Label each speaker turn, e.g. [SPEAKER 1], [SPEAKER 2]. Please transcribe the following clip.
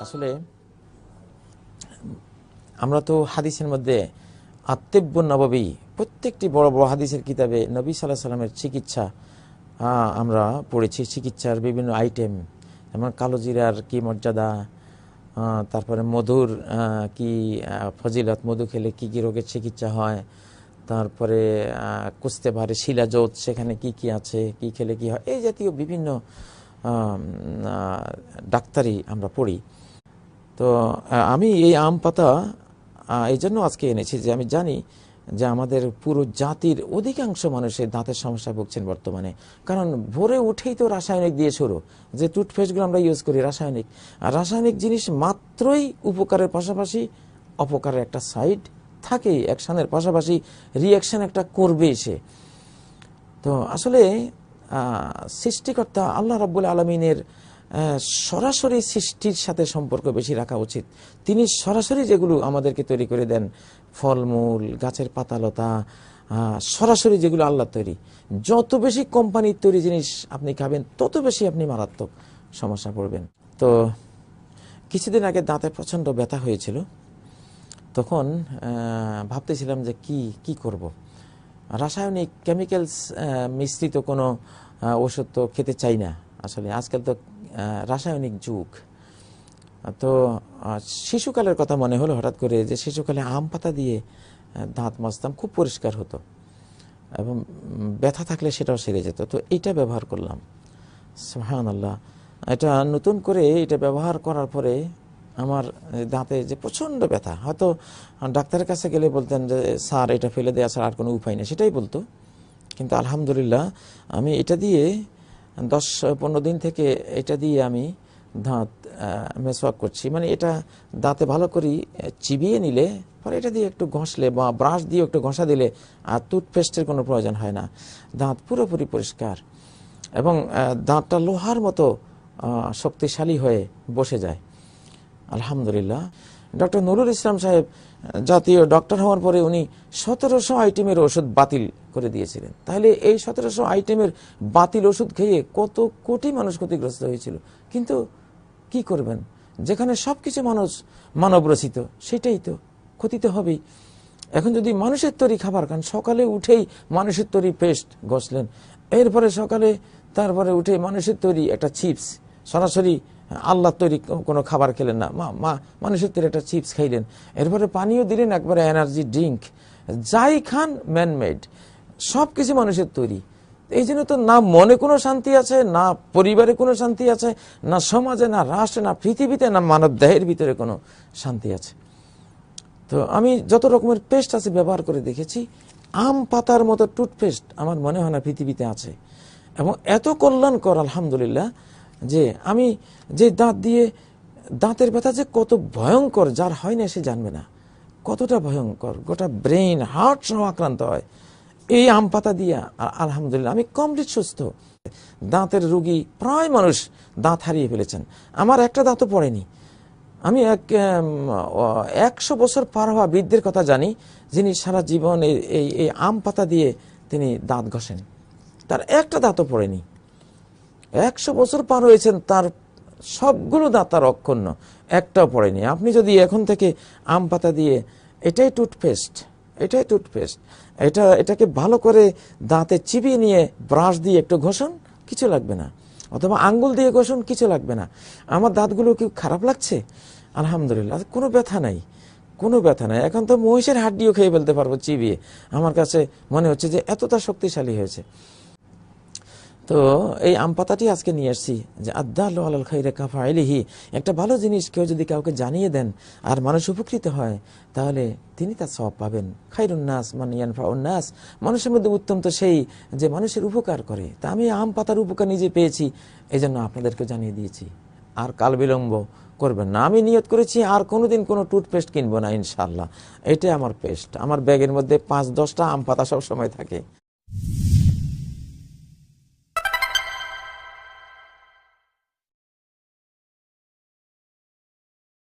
[SPEAKER 1] আসলে আমরা তো হাদিসের মধ্যে আত্মেব্য নবাবী প্রত্যেকটি বড় বড় হাদিসের কিতাবে নবী সাল্লাহ সাল্লামের চিকিৎসা আমরা পড়েছি চিকিৎসার বিভিন্ন আইটেম যেমন কালো জিরার কি মর্যাদা তারপরে মধুর কি ফজিলত মধু খেলে কি কি রোগের চিকিৎসা হয় তারপরে আহ, কুস্তেভারে শিলাজোত সেখানে কি কি আছে কি খেলে কি হয় এই জাতীয় বিভিন্ন ডাক্তারি আমরা পড়ি। তো আমি এই আম পাতা এই জন্য আজকে এনেছি যে আমি জানি যে আমাদের পুরো জাতির অধিকাংশ মানুষের দাঁতের সমস্যা ভুগছেন বর্তমানে। কারণ ভোরে উঠেই তো রাসায়নিক দিয়ে শুরু। যে টুথপেস্টগুলো আমরা ইউজ করি, রাসায়নিক। আর রাসায়নিক জিনিস মাত্রই উপকারের পাশাপাশি অপকারের একটা সাইড থাকেই। অ্যাকশানের পাশাপাশি রিয়াকশান একটা করবে সে। তো আসলে সৃষ্টিকর্তা আল্লাহ রাব্বুল আলমিনের সরাসরি সৃষ্টির সাথে সম্পর্ক বেশি রাখা উচিত। তিনি সরাসরি যেগুলো আমাদেরকে তৈরি করে দেন, ফলমূল, গাছের পাতালতা সরাসরি যেগুলো আল্লাহ তৈরি। যত বেশি কোম্পানির তৈরি জিনিস আপনি খাবেন, তত বেশি আপনি মারাত্মক সমস্যা পড়বেন। তো কিছুদিন আগে দাঁতে প্রচণ্ড ব্যথা হয়েছিল। তখন ভাবতেছিলাম যে কি কি করব। রাসায়নিক কেমিক্যালস মিশ্রিত কোনো ওষুধ তো খেতে চাই না। আসলে আজকাল তো রাসায়নিক যুগ। তো শিশুকালের কথা মনে হলো হঠাৎ করে যে শিশুকালে আম পাতা দিয়ে দাঁত মাজতাম, খুব পরিষ্কার হতো এবং ব্যথা থাকলে সেটাও সেরে যেত। তো এইটা ব্যবহার করলাম। সুহান আল্লাহ এটা নতুন করে এটা ব্যবহার করার পরে আমার দাঁতে যে প্রচণ্ড ব্যথা, হয়তো ডাক্তারের কাছে গেলে বলতেন যে, স্যার, এটা ফেলে দেওয়া ছাড়া আর কোনো উপায় নেই। সেটাই বলতো। কিন্তু আলহামদুলিল্লাহ, আমি এটা দিয়ে দশ, পনেরো দিন থেকে এটা দিয়ে আমি দাঁত মেসওয়াক করছি। মানে এটা দাঁতে ভালো করে চিবিয়ে নিলে, পরে এটা দিয়ে একটু ঘষলে বা ব্রাশ দিয়ে একটু ঘষা দিলে আর টুথপেস্টের কোনো প্রয়োজন হয় না। দাঁত পুরোপুরি পরিষ্কার এবং দাঁতটা লোহার মতো শক্তিশালী হয়ে বসে যায়। আলহামদুলিল্লাহ। ডক্টর নুরুল ইসলাম সাহেব, জাতীয় ডক্টর হওয়ার পরে উনি সতেরোশো আইটেমের ওষুধ বাতিল করে দিয়েছিলেন। তাহলে এই সতেরোশো আইটেমের বাতিল ওষুধ খেয়ে কত কোটি মানুষ ক্ষতিগ্রস্ত হয়েছিল। কিন্তু কি করবেন? যেখানে সব কিছু মানুষ মানব রচিত সেটাই তো ক্ষতি তো হবেই। এখন যদি মানুষের তৈরি খাবার খান, সকালে উঠেই মানুষের তৈরি পেস্ট ঘষলেন, এরপরে সকালে তারপরে উঠে মানুষের তৈরি একটা চিপস, সরাসরি আল্লাহ তৈরি কোনো খাবার খেলেন না। মা মা, মানুষের তৈরি একটা চিপস খাইলেন। এরপরে পানীয় দিলেন, একবারে এনার্জি ড্রিঙ্ক যাই খান ম্যানমেড সব কিছু মানুষের তৈরি। এই জন্য তো না মনে কোনো শান্তি আছে, না পরিবারে কোনো শান্তি আছে, না সমাজে, না রাষ্ট্রে, না পৃথিবীতে, না মানব দেহের ভিতরে কোনো শান্তি আছে। তো আমি যত রকমের পেস্ট আছে ব্যবহার করে দেখেছি, আম পাতার মতো টুথপেস্ট আমার মনে হয় না পৃথিবীতে আছে। এবং এত কল্যাণ কল্যাণকর, আলহামদুলিল্লাহ যে আমি যে দাঁত দিয়ে, দাঁতের ব্যথা যে কত ভয়ঙ্কর, যার হয় না সে জানবে না। কতটা ভয়ঙ্কর, গোটা ব্রেন হার্ট সহ আক্রান্ত হয়। এই আম পাতা দিয়ে আ- আলহামদুলিল্লাহ, আমি কমপ্লিট সুস্থ। দাঁতের রুগী প্রায় মানুষ দাঁত হারিয়ে ফেলেছেন। আমার একটা দাঁতও পড়েনি। আমি এক একশো বছর পার হওয়া বৃদ্ধের কথা জানি, যিনি সারা জীবন এই এই আম পাতা দিয়ে তিনি দাঁত ঘষেন। তার একটা দাঁতও পড়েনি। একশো বছর পার হয়েছেন, তার সবগুলো দাঁত তার অক্ষুণ্ণ একটাও পড়েনি। আপনি যদি এখন থেকে আম পাতা দিয়ে, এটাই টুথপেস্ট এটাই টুথপেস্ট, এটা, এটাকে ভালো করে দাঁতে চিবিয়ে নিয়ে ব্রাশ দিয়ে একটু ঘষুন, কিছু লাগবে না। অথবা আঙ্গুল দিয়ে ঘষুন, কিছু লাগবে না। আমার দাঁতগুলো কি খারাপ লাগছে? আলহামদুলিল্লাহ, কোনো ব্যথা নাই, কোনো ব্যথা নাই। এখন তো মহিষের হাড্ডিও খেয়ে ফেলতে পারব চিবিয়ে। আমার কাছে মনে হচ্ছে যে এতটা শক্তিশালী হয়েছে। তো এই আম পাতাটি আজকে নিয়ে আসছি যে আদাল আল খাইরে কাফা এলিহি একটা ভালো জিনিস কেউ যদি কাউকে জানিয়ে দেন আর মানুষ উপকৃত হয়, তাহলে তিনি তার সব পাবেন। খাইর খাইরুন্নাস মানে ইয়ানফাউন্নাস মানুষের মধ্যে উত্তম তো সেই যে মানুষের উপকার করে। তা আমি আম পাতার উপকার নিজে পেয়েছি এই জন্য আপনাদেরকে জানিয়ে দিয়েছি। আর কাল বিলম্ব করবেন না। আমি নিয়ত করেছি আর কোনোদিন কোনো টুথপেস্ট কিনবো না ইনশাল্লাহ এটাই আমার পেস্ট। আমার ব্যাগের মধ্যে পাঁচ দশটা আম পাতা সব সময় থাকে।